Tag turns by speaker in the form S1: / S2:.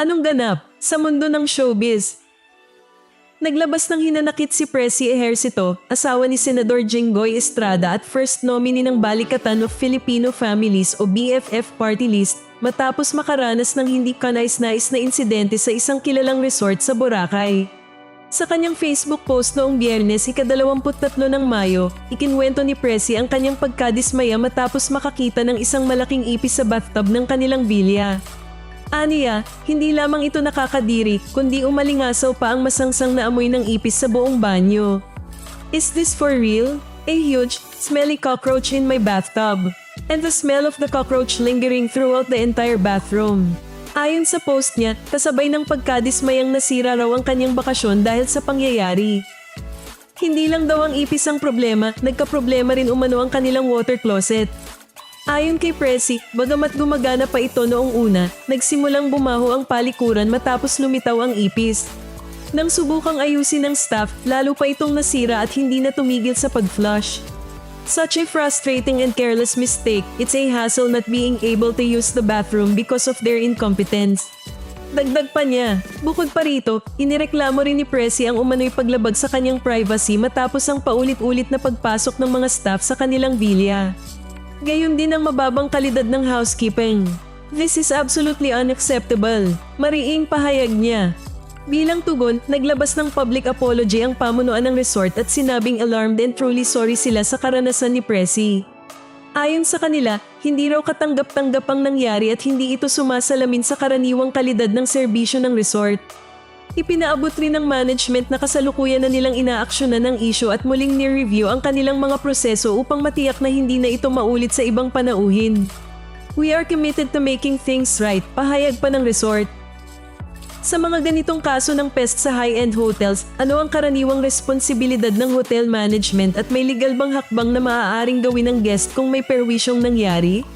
S1: Anong ganap sa mundo ng showbiz? Naglabas ng hinanakit si Presi Ejercito, asawa ni Senador Jinggoy Estrada at first nominee ng Balikatan of Filipino Families o BFF party list matapos makaranas ng hindi kanais-nais na insidente sa isang kilalang resort sa Boracay. Sa kanyang Facebook post noong biyernes, ika-23 ng Mayo, ikinwento ni Presi ang kanyang pagkadismaya matapos makakita ng isang malaking ipis sa bathtub ng kanilang bilya. Aniya, hindi lamang ito nakakadiri, kundi umalingasaw pa ang masangsang na amoy ng ipis sa buong banyo. Is this for real? A huge, smelly cockroach in my bathtub. And the smell of the cockroach lingering throughout the entire bathroom. Ayon sa post niya, kasabay ng pagkadismayang nasira raw ang kanyang bakasyon dahil sa pangyayari. Hindi lang daw ang ipis ang problema, nagka-problema rin umano ang kanilang water closet. Ayon kay Presi, bagamat gumagana pa ito noong una, nagsimulang bumaho ang palikuran matapos lumitaw ang ipis. Nang subukang ayusin ng staff, lalo pa itong nasira at hindi na tumigil sa pag-flush. Such a frustrating and careless mistake, it's a hassle not being able to use the bathroom because of their incompetence. Dagdag pa niya, bukod pa rito, inireklamo rin ni Presi ang umano'y paglabag sa kanyang privacy matapos ang paulit-ulit na pagpasok ng mga staff sa kanilang vilya. Gayon din ang mababang kalidad ng housekeeping. This is absolutely unacceptable. Mariing pahayag niya. Bilang tugon, naglabas ng public apology ang pamunuan ng resort at sinabing alarmed and truly sorry sila sa karanasan ni Presi. Ayon sa kanila, hindi raw katanggap-tanggap ang nangyari at hindi ito sumasalamin sa karaniwang kalidad ng serbisyo ng resort. Ipinaabot rin ng management na kasalukuyan na nilang inaaksyonan ng issue at muling ni-review ang kanilang mga proseso upang matiyak na hindi na ito maulit sa ibang panauhin. We are committed to making things right, pahayag pa ng resort. Sa mga ganitong kaso ng pest sa high-end hotels, ano ang karaniwang responsibilidad ng hotel management at may legal bang hakbang na maaaring gawin ng guest kung may perwisyong nangyari?